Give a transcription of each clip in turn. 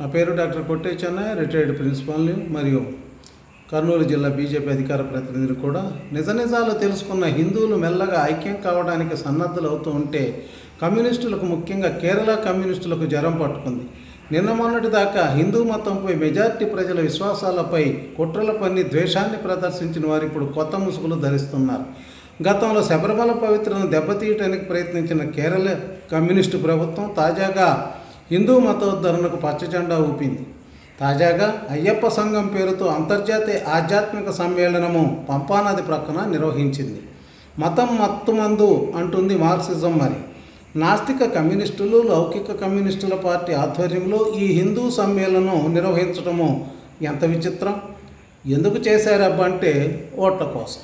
నా పేరు డాక్టర్ కొట్టే చెన్నై రిటైర్డ్ ప్రిన్సిపాల్ని మరియు కర్నూలు జిల్లా బీజేపీ అధికార ప్రతినిధిని కూడా నిజ నిజాలు తెలుసుకున్న హిందువులు మెల్లగా ఐక్యం కావడానికి సన్నద్ధులు అవుతూ ఉంటే కమ్యూనిస్టులకు ముఖ్యంగా కేరళ కమ్యూనిస్టులకు జ్వరం పట్టుకుంది. నిన్న మొన్నటి దాకా హిందూ మతంపై మెజార్టీ ప్రజల విశ్వాసాలపై కుట్రల పన్ని ద్వేషాన్ని ప్రదర్శించిన వారు ఇప్పుడు కొత్త ముసుగులు ధరిస్తున్నారు. గతంలో శబరిమల పవిత్రను దెబ్బతీయటానికి ప్రయత్నించిన కేరళ కమ్యూనిస్టు ప్రభుత్వం తాజాగా హిందూ మతోద్ధరణకు పచ్చజెండా ఊపింది. తాజాగా అయ్యప్ప సంఘం పేరుతో అంతర్జాతీయ ఆధ్యాత్మిక సమ్మేళనము పంపానది ప్రక్కన నిర్వహించింది. మతం మత్తుమందు అంటుంది మార్క్సిజం మరి. నాస్తిక కమ్యూనిస్టులు లౌకిక కమ్యూనిస్టుల పార్టీ ఆధ్వర్యంలో ఈ హిందూ సమ్మేళనం నిర్వహించడము ఎంత విచిత్రం? ఎందుకు చేశారబ్బంటే ఓట్ల కోసం.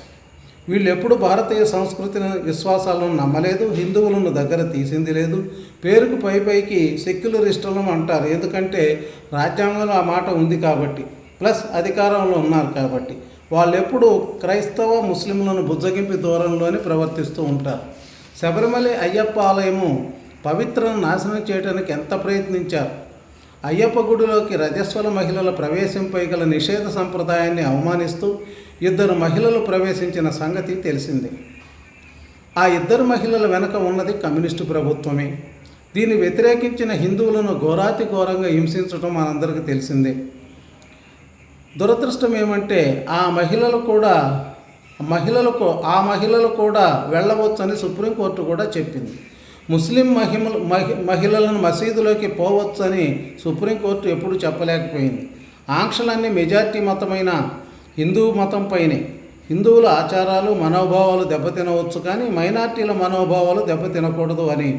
వీళ్ళు ఎప్పుడు భారతీయ సంస్కృతిని విశ్వాసాలను నమ్మలేదు హిందువులను దగ్గర తీసింది లేదు. పేరుకు పై పైకి సెక్యులరిస్టులను అంటారు. ఎందుకంటే రాజ్యాంగంలో ఆ మాట ఉంది కాబట్టి ప్లస్ అధికారంలో ఉన్నారు కాబట్టి. వాళ్ళు ఎప్పుడు క్రైస్తవ ముస్లింలను బుజ్జగింపి దూరంలోనే ప్రవర్తిస్తూ ఉంటారు. శబరిమల అయ్యప్ప ఆలయము పవిత్రను నాశనం చేయడానికి ఎంత ప్రయత్నించారు? అయ్యప్ప గుడిలోకి రజస్వల మహిళల ప్రవేశంపై గల నిషేధ సంప్రదాయాన్ని అవమానిస్తూ ఇద్దరు మహిళలు ప్రవేశించిన సంగతి తెలిసింది. ఆ ఇద్దరు మహిళల వెనక ఉన్నది కమ్యూనిస్టు ప్రభుత్వమే. దీన్ని వ్యతిరేకించిన హిందువులను ఘోరాతి ఘోరంగా హింసించడం మనందరికీ తెలిసిందే. దురదృష్టం ఏమంటే ఆ మహిళలు కూడా మహిళలకు ఆ మహిళలు కూడా వెళ్ళవచ్చని సుప్రీంకోర్టు కూడా చెప్పింది. ముస్లిం మహిమలు మహి మహిళలను మసీదులోకి పోవచ్చని సుప్రీంకోర్టు ఎప్పుడు చెప్పలేకపోయింది. ఆంక్షలన్నీ మెజార్టీ మతమైన హిందూ మతంపైనే హిందువుల ఆచారాలు మనోభావాలు దెబ్బతినవచ్చు కానీ మైనార్టీల మనోభావాలు దెబ్బతినకూడదు అని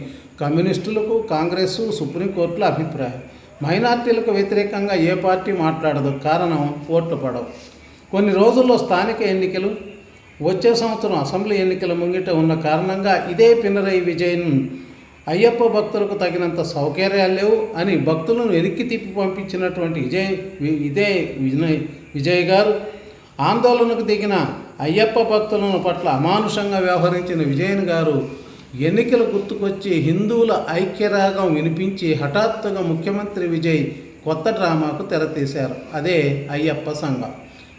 కమ్యూనిస్టులకు కాంగ్రెస్ సుప్రీంకోర్టుల అభిప్రాయం. మైనార్టీలకు వ్యతిరేకంగా ఏ పార్టీ మాట్లాడదు కారణం ఓట్లు పడవు. కొన్ని రోజుల్లో స్థానిక ఎన్నికలు వచ్చే సంవత్సరం అసెంబ్లీ ఎన్నికల ముంగిట ఉన్న కారణంగా ఇదే పినరై విజయన్ అయ్యప్ప భక్తులకు తగినంత సౌకర్యాలు లేవు అని భక్తులను వెనక్కి తిప్పి పంపించినటువంటి విజయ్ వి- ఇదే విజయ్ విజయ్ గారు ఆందోళనకు దిగిన అయ్యప్ప భక్తులను పట్ల అమానుషంగా వ్యవహరించిన విజయన్ గారు ఎన్నికలు గుర్తుకొచ్చి హిందువుల ఐక్యరాగం వినిపించి హఠాత్తుగా ముఖ్యమంత్రి విజయ్ కొత్త డ్రామాకు తెరతీశారు. అదే అయ్యప్ప సంఘం.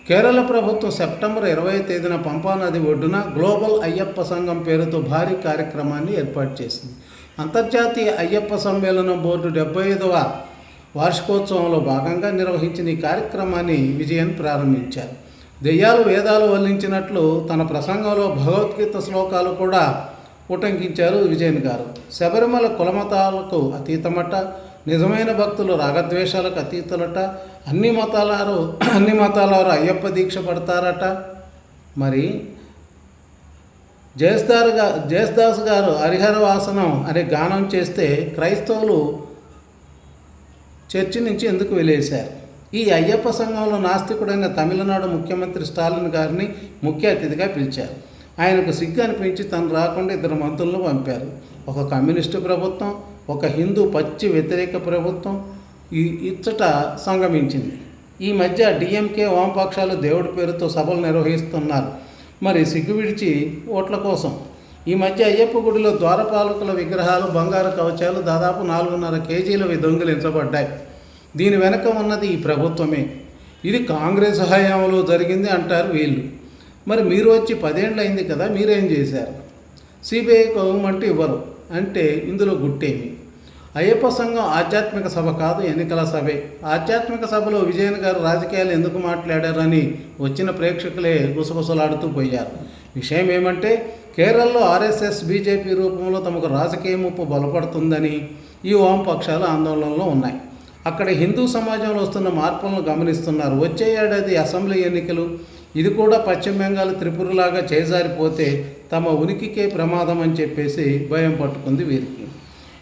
కేరళ ప్రభుత్వం సెప్టెంబర్ ఇరవై తేదీన పంపానది ఒడ్డున గ్లోబల్ అయ్యప్ప సంఘం పేరుతో భారీ కార్యక్రమాన్ని ఏర్పాటు చేసింది. అంతర్జాతీయ అయ్యప్ప సమ్మేళనం బోర్డు డెబ్బై ఐదవ వార్షికోత్సవంలో భాగంగా నిర్వహించిన ఈ కార్యక్రమాన్ని విజయన్ ప్రారంభించారు. దెయ్యాలు వేదాలు వల్లించినట్లు తన ప్రసంగంలో భగవద్గీత శ్లోకాలు కూడా ఉటంకించారు విజయన్ గారు. శబరిమల కులమతాలకు అతీతమట నిజమైన భక్తులు రాగద్వేషాలకు అతీతులట అన్ని మతాలారు అన్ని మతాలారు అయ్యప్ప దీక్ష పడతారట. మరి జయస్దార్గా జయస్దాస్ గారు హరిహర వాసనం అనే గానం చేస్తే క్రైస్తవులు చర్చి నుంచి ఎందుకు వెళ్ళేశారు ఈ అయ్యప్ప సంఘంలో నాస్తికుడైన తమిళనాడు ముఖ్యమంత్రి స్టాలిన్ గారిని ముఖ్య అతిథిగా పిలిచారు. ఆయనకు సిగ్గు అనిపించి తను రాకుండా ఇద్దరు మంత్రులను పంపారు. ఒక కమ్యూనిస్టు ప్రభుత్వం ఒక హిందూ పచ్చి వ్యతిరేక ప్రభుత్వం ఈ ఇచ్చట సంగమించింది. ఈ మధ్య డిఎంకే వామపక్షాలు దేవుడి పేరుతో సభలు నిర్వహిస్తున్నారు. మరి సిగ్గు విడిచి ఓట్ల కోసం. ఈ మధ్య అయ్యప్ప గుడిలో ద్వారపాలకుల విగ్రహాలు బంగారు కవచాలు దాదాపు నాలుగున్నర కేజీలవి దొంగిలించబడ్డాయి. దీని వెనక ఉన్నది ఈ ప్రభుత్వమే. ఇది కాంగ్రెస్ హయాంలో జరిగింది అంటారు వీళ్ళు. మరి మీరు వచ్చి పదేళ్ళు అయింది కదా మీరేం చేశారు? సిబిఐకి ఇవ్వమంటే ఇవ్వరు. అంటే ఇందులో గుట్టేమి? అయ్యప్ప సంఘం ఆధ్యాత్మిక సభ కాదు ఎన్నికల సభే. ఆధ్యాత్మిక సభలో విజయన్ గారు రాజకీయాలు ఎందుకు మాట్లాడారని వచ్చిన ప్రేక్షకులే గుసగుసలాడుతూ పోయారు. విషయం ఏమంటే కేరళలో ఆర్ఎస్ఎస్ బీజేపీ రూపంలో తమకు రాజకీయ ముప్పు బలపడుతుందని ఈ వామపక్షాలు ఆందోళనలో ఉన్నాయి. అక్కడ హిందూ సమాజంలో వస్తున్న మార్పులను గమనిస్తున్నారు. వచ్చే ఏడాది అసెంబ్లీ ఎన్నికలు ఇది కూడా పశ్చిమ బెంగాల్ త్రిపురలాగా చేజారిపోతే తమ ఉనికికే ప్రమాదం అని చెప్పేసి భయం పట్టుకుంది వీరికి.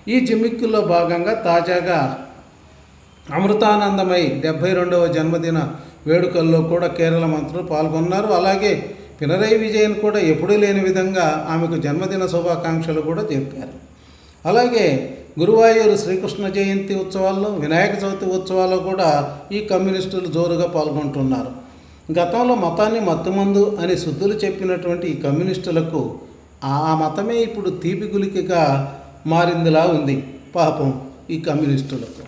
ఈ జిమ్మిక్కుల్లో భాగంగా తాజాగా అమృతానందమై డెబ్భై రెండవ జన్మదిన వేడుకల్లో కూడా కేరళ మంత్రులు పాల్గొన్నారు. అలాగే పినరై విజయన్ కూడా ఎప్పుడూ లేని విధంగా ఆమెకు జన్మదిన శుభాకాంక్షలు కూడా చెప్పారు. అలాగే గురువాయూరు శ్రీకృష్ణ జయంతి ఉత్సవాల్లో వినాయక చవితి ఉత్సవాల్లో కూడా ఈ కమ్యూనిస్టులు జోరుగా పాల్గొంటున్నారు. గతంలో మతాన్ని మత్తుమందు అని శుద్ధులు చెప్పినటువంటి ఈ కమ్యూనిస్టులకు ఆ మతమే ఇప్పుడు తీపి గులికగా మారిందిలా ఉంది. పాపం ఈ కమ్యూనిస్టులకు.